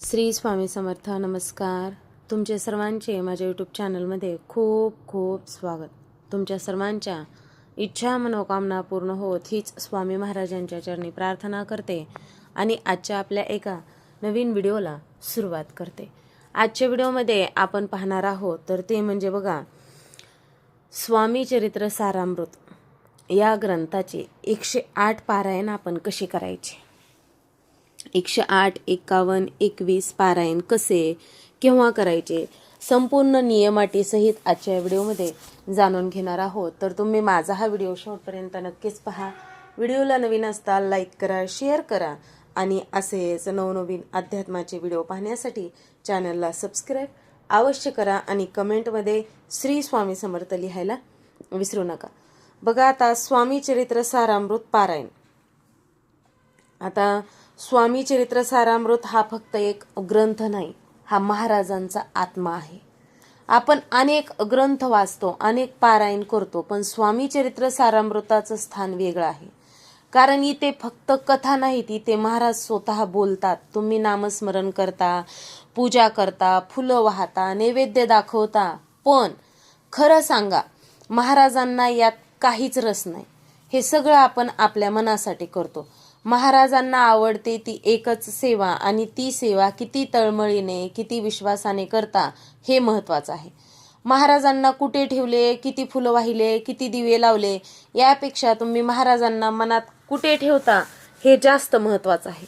श्री स्वामी समर्थ नमस्कार. तुमचे सर्वांचे माझ्या यूट्यूब चॅनलमध्ये खूप खूप स्वागत. तुमच्या सर्वांच्या इच्छा मनोकामना पूर्ण होत हीच स्वामी महाराजांच्या चरणी प्रार्थना करते आणि आजच्या आपल्या एका नवीन व्हिडिओला सुरुवात करते. आजच्या व्हिडिओमध्ये आपण पाहणार आहोत तर ते म्हणजे बघा स्वामी चरित्र सारामृत. या ग्रंथाचे एकशे आठ पारायण आपण कशी करायचे? एकशे आठ एकावन्न एकवीस पारायण कसे केव्हा करायचे? संपूर्ण नियमाटीसहित आजच्या या व्हिडिओमध्ये जाणून घेणार आहोत. तर तुम्ही माझा हा व्हिडिओ शेवटपर्यंत नक्कीच पहा. व्हिडिओला नवीन असताल लाईक करा शेअर करा आणि असेच नवनवीन अध्यात्माचे व्हिडिओ पाहण्यासाठी चॅनलला सबस्क्राईब अवश्य करा आणि कमेंटमध्ये श्री स्वामी समर्थ लिहायला विसरू नका. बघा आता स्वामी चरित्र सारामृत पारायण. आता स्वामी चरित्र सारामृत हा फक्त एक ग्रंथ नाही हा महाराजांचा आत्मा आहे. आपण अनेक ग्रंथ वाचतो अनेक पारायण करतो पण स्वामी चरित्र सारामृताचं स्थान वेगळं आहे. कारण इथे फक्त कथा नाहीत इथे महाराज स्वतः बोलतात. तुम्ही नामस्मरण करता पूजा करता फुलं वाहता नैवेद्य दाखवता. पण खरं सांगा महाराजांना यात काहीच रस नाही. हे सगळं आपण आपल्या मनासाठी करतो. महाराजांना आवडते ती एकच सेवा आणि ती सेवा किती तळमळीने किती विश्वासाने करता हे महत्वाचं आहे. महाराजांना कुठे ठेवले किती फुलं वाहिले किती दिवे लावले यापेक्षा तुम्ही महाराजांना मनात कुठे ठेवता हे जास्त महत्वाचं आहे.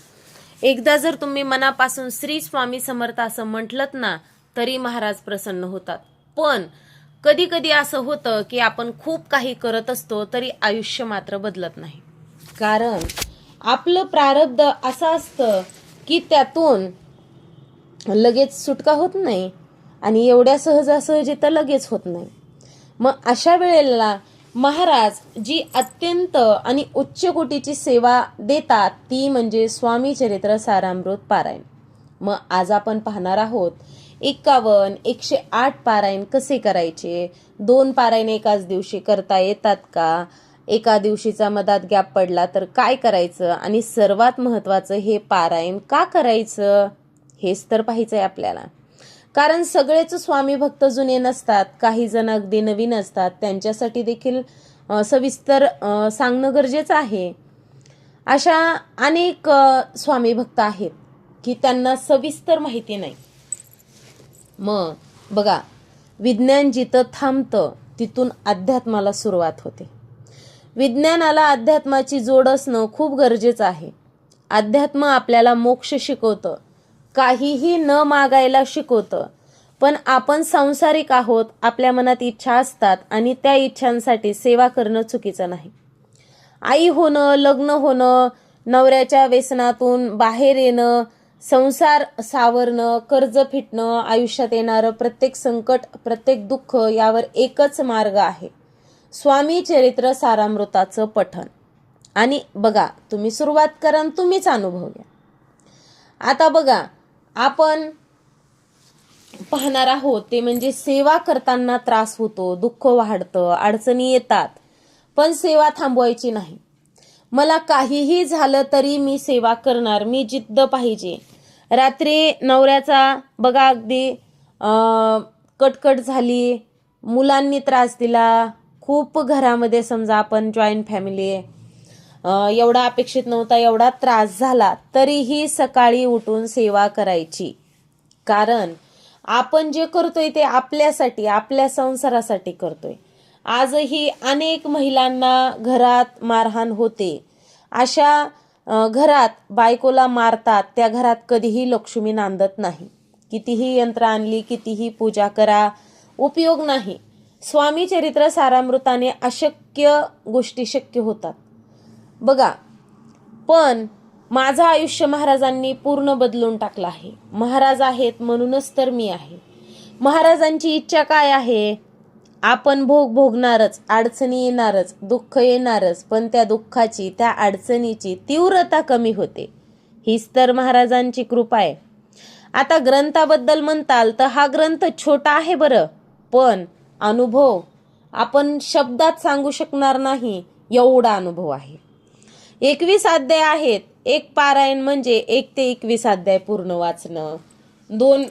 एकदा जर तुम्ही मनापासून श्री स्वामी समर्थ असं म्हटलत ना तरी महाराज प्रसन्न होतात. पण कधी कधी असं होतं की आपण खूप काही करत असतो तरी आयुष्य मात्र बदलत नाही. कारण आपलं प्रारब्ध असं असतं की त्यातून लगेच सुटका होत नाही आणि एवढ्या सहजासहजी तर लगेच होत नाही. मग अशा वेळेला महाराज जी अत्यंत आणि उच्च कोटीची सेवा देतात ती म्हणजे स्वामी चरित्र सारामृत पारायण. मग आज आपण पाहणार आहोत एकावन्न एकशे आठ पारायण कसे करायचे? दोन पारायण एकाच दिवशी करता येतात का? एका दिवशीचा मधात गॅप पडला तर काय करायचं? आणि सर्वात महत्वाचं हे पारायण का करायचं? हेच तर पाहायचंय आपल्याला. कारण सगळेच स्वामी भक्त जुने नसतात. काही जण अगदी नवीन असतात. त्यांच्यासाठी देखील सविस्तर सांगणं गरजेचं आहे. अशा अनेक स्वामी भक्त आहेत की त्यांना सविस्तर माहिती नाही. मग बघा विज्ञान जिथं थांबतं तिथून अध्यात्माला सुरुवात होते. विज्ञानाला अध्यात्माची जोड असणं खूप गरजेचं आहे. अध्यात्म आपल्याला मोक्ष शिकवतं. काहीही न मागायला शिकवतं. पण आपण सांसारिक आहोत आपल्या मनात इच्छा असतात आणि त्या इच्छांसाठी सेवा करणं चुकीचं नाही. आई होणं लग्न होणं नवऱ्याच्या व्यसनातून बाहेर येणं संसार सावरणं कर्ज फिटणं आयुष्यात येणारं प्रत्येक संकट प्रत्येक दुःख यावर एकच मार्ग आहे. स्वामी चरित्र सारामृताचं पठण. आणि बघा तुम्ही सुरुवात करा तुम्हीच अनुभव घ्या. आता बघा आपण पाहणार आहोत ते म्हणजे सेवा करताना त्रास होतो दुःख वाढतं अडचणी येतात पण सेवा थांबवायची नाही. मला काहीही झालं तरी मी सेवा करणार मी जिद्द पाहिजे. रात्री नवऱ्याचा बघा अगदी कटकट झाली मुलांनी त्रास दिला खूप घरामध्ये समजा आपण जॉईंट फॅमिली आहे एवढा अपेक्षित नव्हता एवढा त्रास झाला तरीही सकाळी उठून सेवा करायची. कारण आपण जे करतोय ते आपल्यासाठी आपल्या संसारासाठी करतोय. आजही अनेक महिलांना घरात मारहाण होते. अशा घरात बायकोला मारतात त्या घरात कधीही लक्ष्मी नांदत नाही. कितीही यंत्र आणली कितीही पूजा करा उपयोग नाही. स्वामी चरित्र सारामृताने अशक्य गोष्टी शक्य होतात. बघा पण माझं आयुष्य महाराजांनी पूर्ण बदलून टाकलं आहे. महाराज आहेत म्हणूनच तर मी आहे. महाराजांची इच्छा काय आहे? आपण भोग भोगणारच अडचणी येणारच दुःख येणारच पण त्या दुःखाची त्या अडचणीची तीव्रता कमी होते. हीच तर महाराजांची कृपा आहे. आता ग्रंथाबद्दल म्हणताल तर हा ग्रंथ छोटा आहे बरं पण अनुभव. आपण शब्दात सांगू शकणार नाही एवढा अनुभव आहे. एकवीस अध्याय आहेत. एक पारायण म्हणजे एक ते एकवीस अध्याय पूर्ण वाचणं. दोन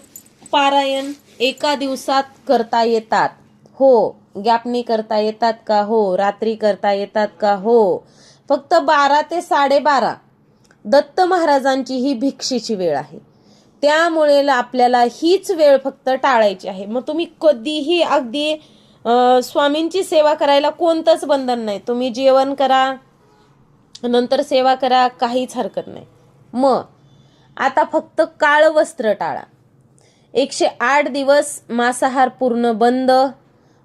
पारायण एका दिवसात करता येतात. हो गॅपनी करता येतात का? हो रात्री करता येतात का? हो. फक्त बारा ते साडेबारा. दत्त महाराजांची ही भिक्षेची वेळ आहे. त्यामुळे आपल्याला हीच वेळ फक्त टाळायची आहे. मग तुम्ही कधीही अगदी स्वामींची सेवा करायला कोणतंच बंधन नाही. तुम्ही जेवण करा नंतर सेवा करा काहीच हरकत नाही. मग आता फक्त काळ वस्त्र टाळा. एकशे आठ दिवस मांसाहार पूर्ण बंद.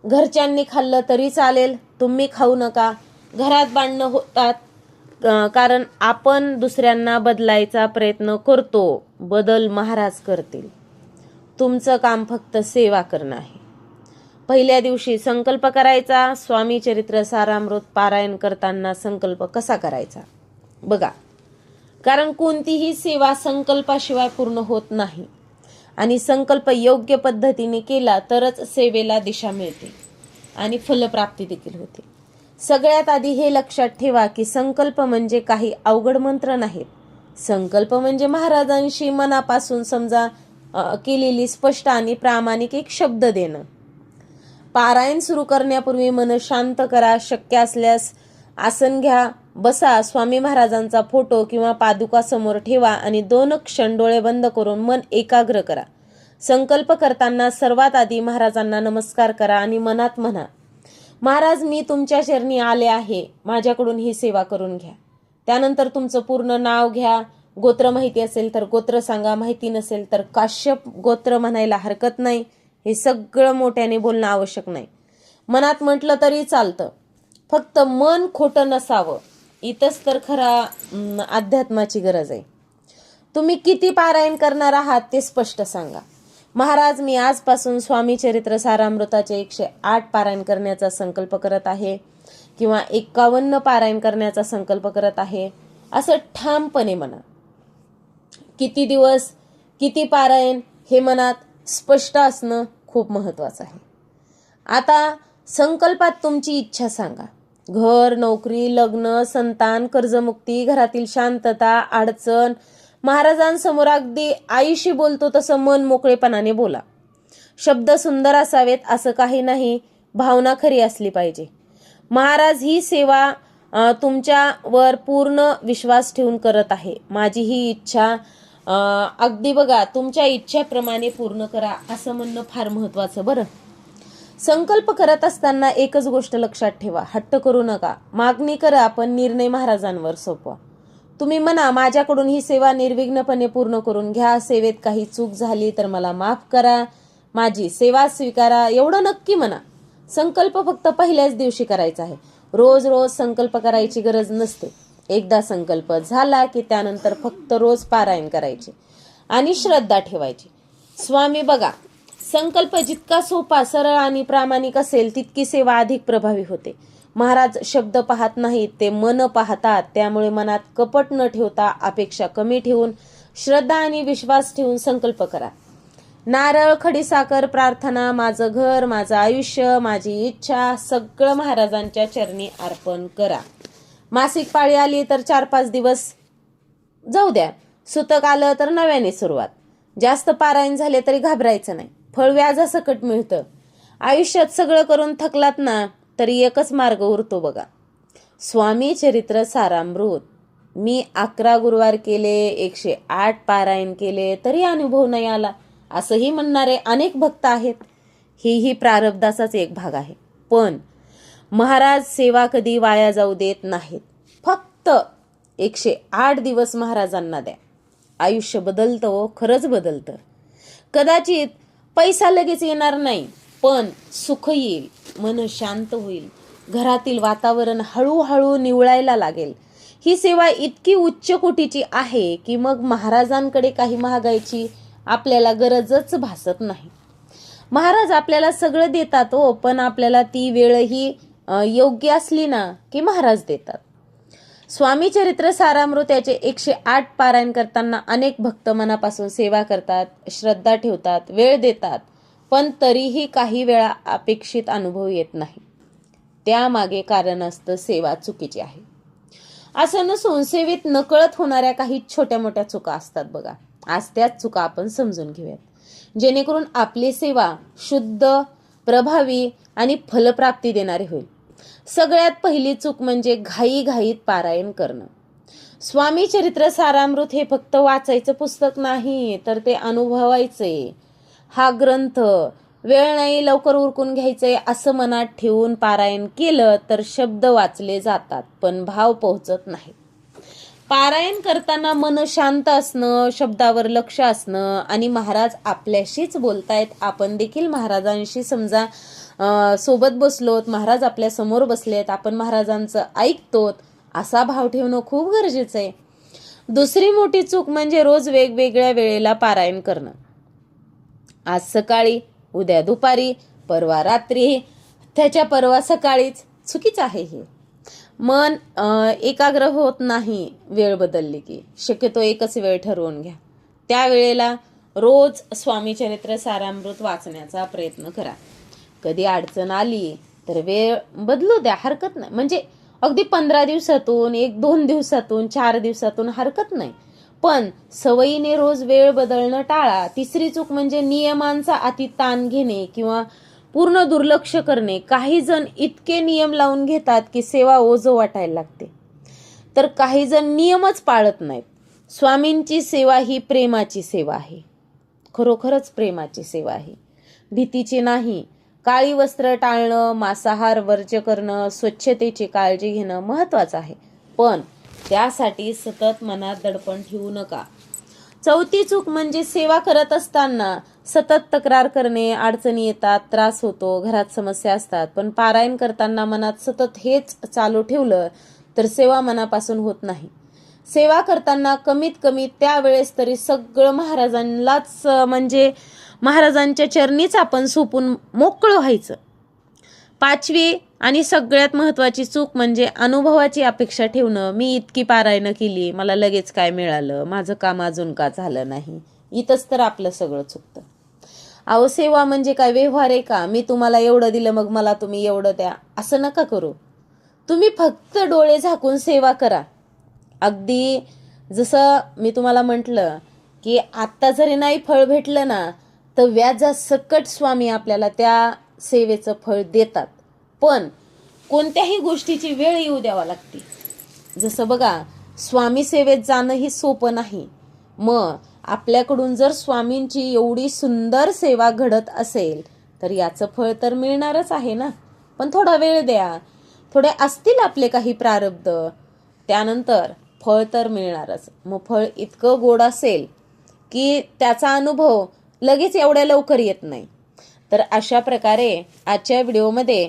घरच्यांनी खाल्लं तरी चालेल. तुम्ही खाऊ नका. घरात भांडणं होतात. कारण आपण दुसऱ्यांना बदलायचा प्रयत्न करतो. बदल महाराज करतील. तुमचं काम फक्त सेवा करणं आहे. पहिल्या दिवशी संकल्प करायचा. स्वामी चरित्र सारामृत पारायण करताना संकल्प कसा करायचा? बघा कारण कोणतीही सेवा संकल्पाशिवाय पूर्ण होत नाही. आणि संकल्प योग्य पद्धतीने केला तरच सेवेला दिशा मिळते आणि फलप्राप्ती देखील होते. सगळ्यात आधी हे लक्षात ठेवा की संकल्प म्हणजे काही अवघड मंत्र नाहीत. संकल्प म्हणजे महाराजांशी मनापासून समजा केलेली स्पष्ट आणि प्रामाणिक एक शब्द देणं. पारायण सुरू करण्यापूर्वी मन शांत करा शक्य असल्यास आसन घ्या बसा स्वामी महाराजांचा फोटो किंवा पादुका समोर ठेवा आणि दोन क्षण डोळे बंद करून मन एकाग्र करा. संकल्प करताना सर्वात आधी महाराजांना नमस्कार करा आणि मनात म्हणा महाराज मी तुमच्या चरणी आले आहे. माझ्याकडून ही सेवा करून घ्या. त्यानंतर तुमचं पूर्ण नाव घ्या. गोत्र माहिती असेल तर गोत्र सांगा. माहिती नसेल तर काश्यप गोत्र म्हणायला हरकत नाही. हे सगळं मोठ्याने बोलणं आवश्यक नाही. मनात म्हटलं तरी चालतं. फक्त मन खोटं नसावं. इथंच तर खरा अध्यात्माची गरज आहे. तुम्ही किती पारायण करणार आहात ते स्पष्ट सांगा. महाराज मी आजपासून स्वामी चरित्र सारामृताचे एकशे आठ पारायण करण्याचा संकल्प करत आहे. किंवा एकावन्न पारायण करण्याचा संकल्प करत आहे असं ठामपणे म्हणा. किती दिवस किती पारायण हे मनात स्पष्ट असणं खूप महत्वाचं आहे. आता संकल्पात तुमची इच्छा सांगा. घर नोकरी लग्न संतान कर्जमुक्ती घरातील शांतता अडचण महाराजांसमोर अगदी आईशी बोलतो तसं मन मोकळेपणाने बोला. शब्द सुंदर असावेत असं काही नाही भावना खरी असली पाहिजे. महाराज ही सेवा तुमच्यावर पूर्ण विश्वास ठेवून करत आहे. माझी ही इच्छा अगदी बघा तुमच्या इच्छेप्रमाणे पूर्ण करा असं म्हणणं फार महत्वाचं. बरं? संकल्प करत असताना एकच गोष्ट लक्षात ठेवा. हट्ट करू नका. मागणी करा पण निर्णय महाराजांवर सोपवा. तुम्ही म्हणा माझ्याकडून ही सेवा निर्विघ्नपणे पूर्ण करून घ्या. सेवेत काही चूक झाली तर मला माफ करा. माझी सेवा स्वीकारा. एवढं नक्की म्हणा. संकल्प फक्त पहिल्याच दिवशी करायचा आहे. रोज रोज संकल्प करायची गरज नसते. एकदा संकल्प झाला की त्यानंतर फक्त रोज पारायण करायचे आणि श्रद्धा ठेवायची. स्वामी बघा संकल्प जितका सोपा सरळ आणि प्रामाणिक असेल तितकी सेवा अधिक प्रभावी होते. महाराज शब्द पाहत नाहीत ते मन पाहतात त्यामुळे मनात कपट न ठेवता अपेक्षा कमी ठेवून श्रद्धा आणि विश्वास ठेवून संकल्प करा. नारळ खडीसाखर प्रार्थना माझं घर माझं आयुष्य माझी इच्छा सगळं महाराजांच्या चरणी अर्पण करा. मासिक पाळी आली तर चार पाच दिवस. जाऊ द्या. सुतक आलं तर नव्याने सुरुवात. जास्त पारायण झाले तरी घाबरायचं नाही. फळ व्याजासकट मिळतं. आयुष्यात सगळं करून थकलात ना तरी एकच मार्ग उरतो बघा. स्वामी चरित्र सारामृत. मी अकरा गुरुवार केले एकशे आठ पारायण केले तरी अनुभव नाही आला. असंही म्हणणारे अनेक भक्त आहेत. हीही प्रारब्धाचाच एक भाग आहे. पण महाराज सेवा कधी वाया जाऊ देत नाहीत. फक्त एकशे आठ दिवस महाराजांना द्या. आयुष्य बदलतं हो खरंच बदलतं. कदाचित पैसा लगेच येणार नाही पण सुख येईल मन शांत होईल घरातील वातावरण हळूहळू निवळायला लागेल. ही सेवा इतकी उच्च कोटीची आहे की मग महाराजांकडे काही महागायची आपल्याला गरजच भासत नाही. महाराज आपल्याला सगळं देतात हो पण आपल्याला ती वेळही योग्य असली ना की महाराज देतात. स्वामी चरित्र सारामृत याचे एकशे आठ पारायण करताना अनेक भक्त मनापासून सेवा करतात श्रद्धा ठेवतात वेळ देतात पण तरीही काही वेळा अपेक्षित अनुभव येत नाही. त्यामागे कारण असतं सेवा चुकीची आहे. असं नसून सेवेत नकळत होणाऱ्या काही छोट्या मोठ्या चुका असतात बघा. आज त्याच चुका आपण समजून घेऊयात. जेणेकरून आपली सेवा शुद्ध प्रभावी आणि फलप्राप्ती देणारी होईल. सगळ्यात पहिली चूक म्हणजे घाईघाईत पारायण करणं. स्वामी चरित्र सारामृत हे फक्त वाचायचं पुस्तक नाही तर ते अनुभवायचे. हा ग्रंथ वेळ नाही लवकर उरकून घ्यायचंय असं मनात ठेवून पारायण केलं तर शब्द वाचले जातात पण भाव पोहोचत नाहीत. पारायण करताना मन शांत असणं शब्दावर लक्ष असणं आणि महाराज आपल्याशीच बोलतायत. आपण देखील महाराजांशी समजा सोबत बसलोत महाराज आपल्यासमोर बसलेत आपण महाराजांचं ऐकतोत असा भाव ठेवणं खूप गरजेचं आहे. दुसरी मोठी चूक म्हणजे रोज वेगवेगळ्या वेळेला पारायण करणं. आज सकाळी उद्या दुपारी परवा रात्री त्याच्या परवा सकाळीच. चुकीच आहे हे. मन एकाग्र होत नाही वेळ बदलली की. शक्यतो एकच वेळ ठरवून घ्या. त्या वेळेला रोज स्वामी चरित्र सारामृत वाचण्याचा प्रयत्न करा. कधी अडचण आली तर वेळ बदलू द्या हरकत नाही. म्हणजे अगदी पंधरा दिवसातून एक दोन दिवसातून चार दिवसातून हरकत नाही. पण सवयीने रोज वेळ बदलणं टाळा. तिसरी चूक म्हणजे नियमांचा अति ताण घेणे किंवा पूर्ण दुर्लक्ष करणे. काही जण इतके नियम लावून घेतात की सेवा ओझ वाटायला लागते. तर काही जण नियमच पाळत नाहीत. स्वामींची सेवा ही प्रेमाची सेवा आहे. खरोखरच प्रेमाची सेवा आहे. भीतीची नाही. काळी वस्त्र टाळणं मांसाहार वर्ज्य करणं स्वच्छतेची काळजी घेणं महत्वाचं आहे. पण त्यासाठी सतत मनात दडपण ठेवू नका. चौथी चूक म्हणजे सेवा करत असताना सतत तक्रार करणे अडचणी येतात त्रास होतो घरात समस्या असतात. पण पारायण करताना मनात सतत हेच चालू ठेवलं तर सेवा मनापासून होत नाही. सेवा करताना कमीत कमी त्यावेळेस तरी सगळं महाराजांनाच म्हणजे महाराजांच्या चरणीच आपण सोपून मोकळं व्हायचं. पाचवी आणि सगळ्यात महत्वाची चूक म्हणजे अनुभवाची अपेक्षा ठेवणं. मी इतकी पारायणं केली मला लगेच काय मिळालं? माझं काम अजून का झालं नाही? इथंच तर आपलं सगळं चुकतं. अहो सेवा म्हणजे काय? व्यवहार आहे का? मी तुम्हाला एवढं दिलं मग मला तुम्ही एवढं द्या. असं नका करू. तुम्ही फक्त डोळे झाकून सेवा करा. अगदी जसं मी तुम्हाला म्हटलं की आत्ता जरी नाही फळ भेटलं ना तर व्याजासकट स्वामी आपल्याला त्या सेवेचं फळ देतात. पण कोणत्याही गोष्टीची वेळ येऊ द्यावा लागते. जसं बघा स्वामी सेवेत जाणं हे सोपं नाही. मग आपल्याकडून जर स्वामींची एवढी सुंदर सेवा घडत असेल तर याचं फळ तर मिळणारच आहे ना? पण थोडा वेळ द्या. थोडे असतील आपले काही प्रारब्ध. त्यानंतर फळ तर मिळणारच. मग फळ इतकं गोड असेल की त्याचा अनुभव लगेच एवढ्या लवकर येत नाही. तर अशा प्रकारे आजच्या व्हिडिओमध्ये